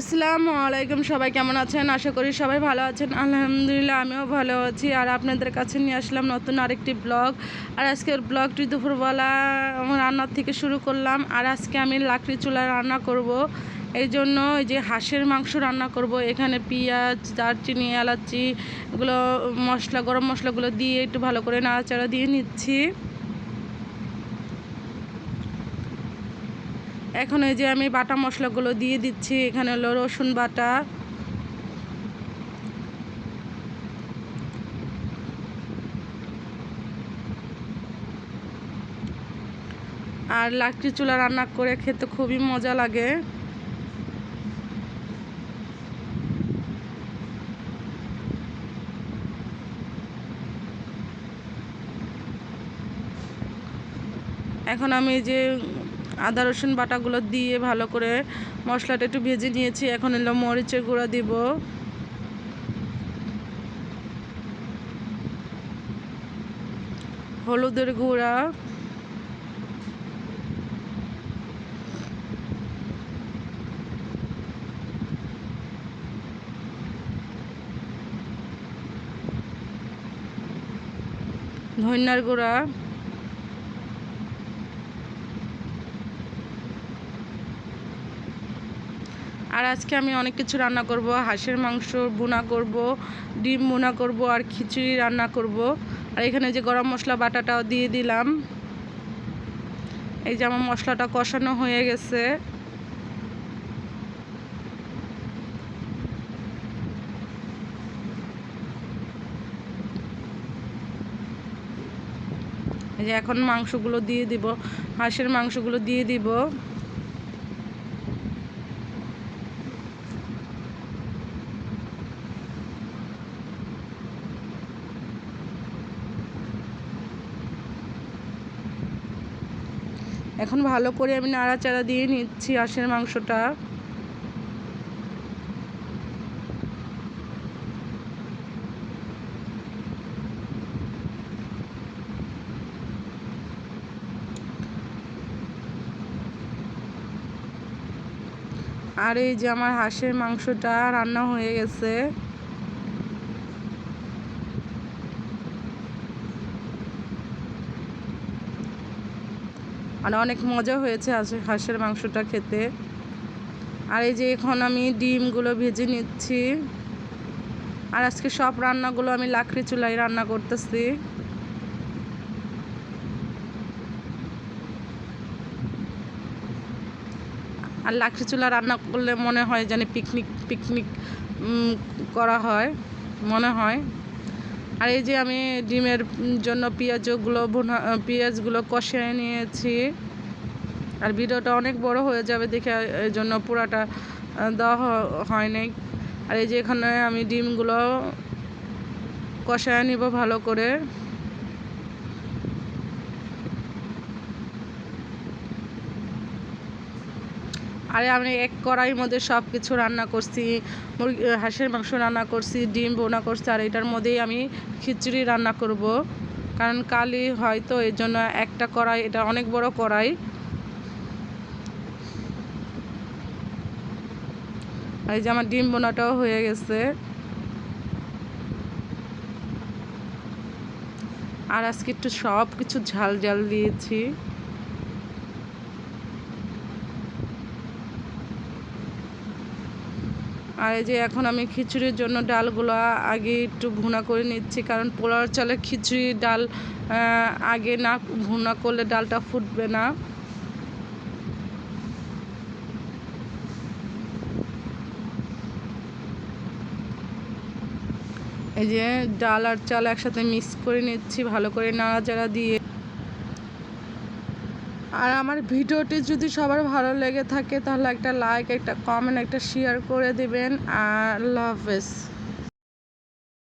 আসসালামু আলাইকুম, সবাই কেমন আছেন? আশা করি সবাই ভালো আছেন। আলহামদুলিল্লাহ, আমিও ভালো আছি। আর আপনাদের কাছে নিয়ে আসলাম নতুন আরেকটি ব্লগ। আর আজকের ব্লগটি দুপুরবেলা রান্নার থেকে শুরু করলাম। আর আজকে আমি লাকড়ি চুলায় রান্না করব। এই জন্য এই যে হাঁসের মাংস রান্না করব। এখানে পেঁয়াজ, দারচিনি, এলাচি, এগুলো মশলা, গরম মশলাগুলো দিয়ে একটু ভালো করে নাড়াচাড়া দিয়ে নিচ্ছি। এখন এই যে আমি বাটা মশলাগুলো দিয়ে দিচ্ছি, এখানে হলো রসুন বাটা। আর লাকড়ি চুলা রান্না করে খেতে খুবই মজা লাগে। এখন আমি যে আদা, রসুন বাটাগুলো দিয়ে ভালো করে মশলাটা একটু ভেজে নিয়েছি। এখন এলো মরিচের গুঁড়া দিব। হলুদের গুঁড়া। ধনিয়ার গুঁড়া। আর আজকে আমি অনেক কিছু রান্না করব, হাঁসের মাংস বোনা করব, ডিম বোনা করব আর খিচুড়ি রান্না করব। আর এখানে যে গরম মশলা বাটাটাও দিয়ে দিলাম। এই যে আমার মশলাটা কষানো হয়ে গেছে। যে এখন মাংসগুলো দিয়ে দিব, হাঁসের মাংসগুলো দিয়ে দিব। এখন ভালো করে আমি নাড়াচাড়া দিয়ে নিচ্ছি হাঁসের মাংসটা। আর এই যে আমার হাঁসের মাংসটা রান্না হয়ে গেছে। মানে অনেক মজা হয়েছে হাঁসের মাংসটা খেতে। আর এই যে এখন আমি ডিমগুলো ভেজে নিচ্ছি। আর আজকে সব রান্নাগুলো আমি লাকড়ি চুলায় রান্না করতেছি। আর লাকড়ি চুলা রান্না করলে মনে হয় যেন পিকনিক পিকনিক করা হয়, মনে হয়। আর এই যে আমি ডিমের জন্য পেঁয়াজগুলো বোনা পেঁয়াজগুলো কষিয়ে নিয়েছি। আর ভিডিওটা অনেক বড় হয়ে যাবে দেখে, এই জন্য পুরাটা দেওয়া হয় নাই আর এই যে এখানে আমি ডিমগুলো কষায় নিব ভালো করে। আরে আমি এক কড়াইয়ের মধ্যে সব কিছু রান্না করছি, মুরগি হাঁসের মাংস রান্না করছি, ডিম বোনা করছি, আর এটার মধ্যেই আমি খিচুড়ি রান্না করব। কারণ কালি হয়তো এর জন্য একটা কড়াই, এটা অনেক বড় কড়াই। এই যে আমার ডিম বোনাটাও হয়ে গেছে। আর আজকে একটু সব কিছু ঝাল ঝাল দিয়েছি। আর এই যে এখন আমি খিচুড়ির জন্য ডালগুলো আগে একটু ভুনা করে নিচ্ছি, কারণ পোলার চালে খিচুড়ি ডাল আগে না ভুনা করলে ডালটা ফুটবে না। এই যে ডাল আর চাল একসাথে মিক্স করে নিচ্ছি, ভালো করে নাড়াচাড়া দিয়ে। আর আমার ভিডিওটি যদি সবার ভালো লেগে থাকে, তাহলে একটা লাইক একটা কমেন্ট একটা শেয়ার করে দেবেন। আর আল্লাহ হাফেজ